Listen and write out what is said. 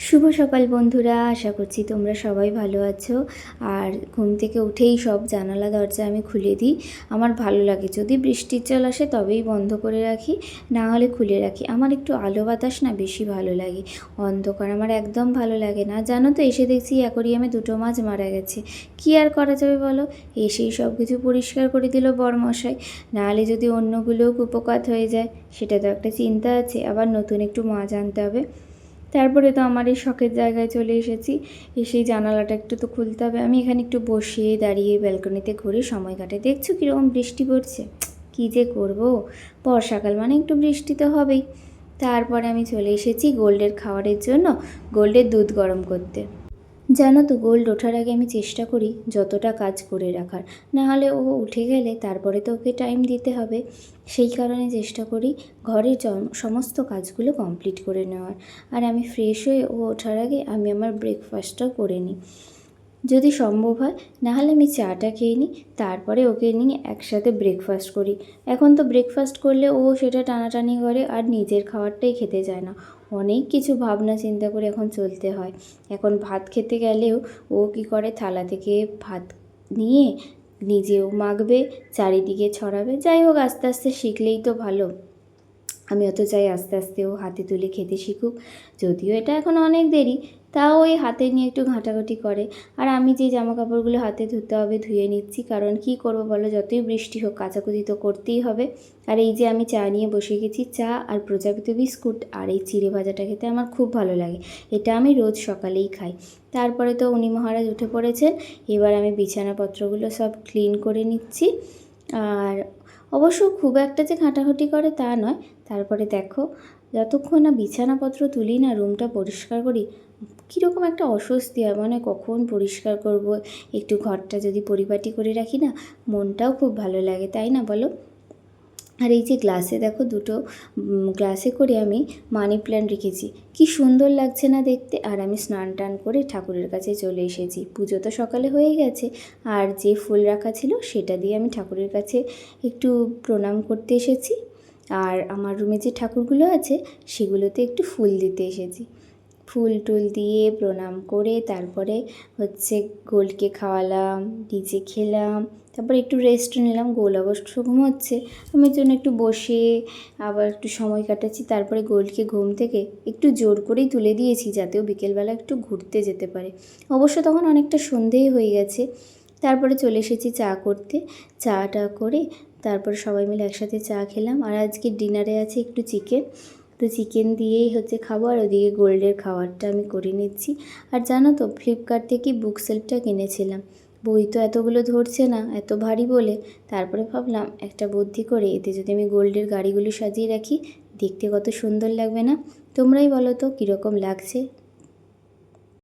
শুভ সকাল বন্ধুরা, আশা করছি তোমরা সবাই ভালো আছো। আর ঘুম থেকে উঠেই সব জানালা, দরজা আমি খুলে দিই। আমার ভালো লাগে, যদি বৃষ্টির জল আসে তবেই বন্ধ করে রাখি, না হলে খুলে রাখি। আমার একটু আলো বাতাস না বেশি ভালো লাগে। অন্ধকার আমার একদম ভালো লাগে না। জানো তো, এসে দেখছি অ্যাকোরিয়ামে দুটো মাছ মারা গেছে। কি আর করা যাবে বলো? এসেই সব কিছু পরিষ্কার করে দিল বরমশাই। নাহলে যদি অন্যগুলোও কুপকাত হয়ে যায়, সেটা তো একটা চিন্তা আছে। আবার নতুন একটু মাছ আনতে হবে। তারপরে তো আমার এই শখের জায়গায় চলে এসেছি। এসেই জানালাটা একটু তো খুলতে হবে। আমি এখানে একটু বসে দাঁড়িয়ে ব্যালকনিতে ঘুরে সময় কাটে দেখছ কীরকম বৃষ্টি পড়ছে? কী যে করব? বর্ষাকাল মানে একটু বৃষ্টি তো হবেই। তারপরে আমি চলে এসেছি গোল্ডের খাওয়ারের জন্য, গোল্ডের দুধ গরম করতে। জানো তো, গোল্ড ওঠার আগে আমি চেষ্টা করি যতটা কাজ করে রাখার। না হলে ও উঠে গেলে তারপরে তো ওকে টাইম দিতে হবে। সেই কারণে চেষ্টা করি ঘরের সমস্ত কাজগুলো কমপ্লিট করে নেওয়ার। আর আমি ফ্রেশ হয়ে ও ওঠার আগে আমি আমার ব্রেকফাস্টটাও করে নিই। যদি সম্ভব হয়, নাহলে আমি চাটা খেয়ে নিই, তারপরে ওকে নিয়ে একসাথে ব্রেকফাস্ট করি। এখন তো ব্রেকফাস্ট করলে ও সেটা টানাটানি করে আর নিজের খাবারটাই খেতে চায় না। অনেক কিছু ভাবনা চিন্তা করে এখন চলতে হয়। এখন ভাত খেতে গেলেও ও কি করে? থালা থেকে ভাত নিয়ে নিজেও মাখবে, চারিদিকে ছড়াবে। যাই হোক, আস্তে আস্তে শিখলেই তো ভালো। আমি অত চাই আস্তে আস্তে ও হাতে তুলে খেতে শিখুক। যদিও এটা এখন অনেক দেরি, তাও ওই হাতে নিয়ে একটু ঘাঁটাঘাঁটি করে। আর আমি যে জামা কাপড়গুলো হাতে ধুতে হবে, ধুয়ে নিচ্ছি, কারণ কি করব বলো? যতই বৃষ্টি হোক, কাচাকুচি তো করতেই হবে। আর এই যে আমি চা নিয়ে বসে গেছি, চা আর প্রজাপতি বিস্কুট আর এই চিড়ে ভাজাটা খেতে আমার খুব ভালো লাগে। এটা আমি রোজ সকালেই খাই। তারপরে তো উনি মহারাজ উঠে পড়েছেন। এবার আমি বিছানাপত্রগুলো সব ক্লিন করে নিচ্ছি। আর অবশ্য খুব একটা যে ঘাঁটাঘাঁটি করে তা নয়। তারপরে দেখো, যতক্ষণ না বিছানাপত্র তুলি না, রুমটা পরিষ্কার করি, কীরকম একটা অস্বস্তি হয়। মানে কখন পরিষ্কার করব? একটু ঘরটা যদি পরিপাটি করে রাখি না, মনটাও খুব ভালো লাগে, তাই না বলো? আর এই যে গ্লাসে দেখো দুটো গ্লাসে করে আমি মানি প্ল্যান্ট রেখেছি। কি সুন্দর লাগছে না দেখতে। আর আমি স্নান টান করে ঠাকুরের কাছে চলে এসেছি। পুজো তো সকালে হয়ে গেছে। আর যে ফুল রাখা ছিল সেটা দিয়ে আমি ঠাকুরের কাছে একটু প্রণাম করতে এসেছি। আর আমার রুমে যে ঠাকুরগুলো আছে, সেগুলোতে একটু ফুল দিতে এসেছি। ফুল টুল দিয়ে প্রণাম করে তারপরে হচ্ছে গোলকে খাওয়ালাম নিজে খেলাম, তারপরে একটু রেস্ট নিলাম, গোল অবশ্য ঘুমোচ্ছে আমি জন্য একটু বসে আবার একটু সময় কাটাচ্ছি, তারপরে গোলকে ঘুম থেকে একটু জোর করেই তুলে দিয়েছি যাতে ও বিকেলবেলা একটু ঘুরতে যেতে পারে। অবশ্য তখন অনেকটা সন্ধেই হয়ে গেছে, তারপরে চলে এসেছি চা করতে। চাটা করে তারপর সবাই মিলে একসাথে চা খেলাম। আর আজকে ডিনারে আছে একটু চিকেন তো চিকেন দিয়েই হচ্ছে খাব, আর ওদিকে গোল্ডের খাবারটা আমি করে নিচ্ছি। আর জানো তো ফ্লিপকার্ট থেকে বুক সেলফটা কিনেছিলাম। বই তো এতগুলো ধরছে না, এত ভারী বলে। তারপরে ভাবলাম, একটা বুদ্ধি করে এতে যদি আমি গোল্ডের গাড়িগুলো সাজিয়ে রাখি, দেখতে কত সুন্দর লাগবে না? তোমরাই বলো তো, কীরকম লাগছে?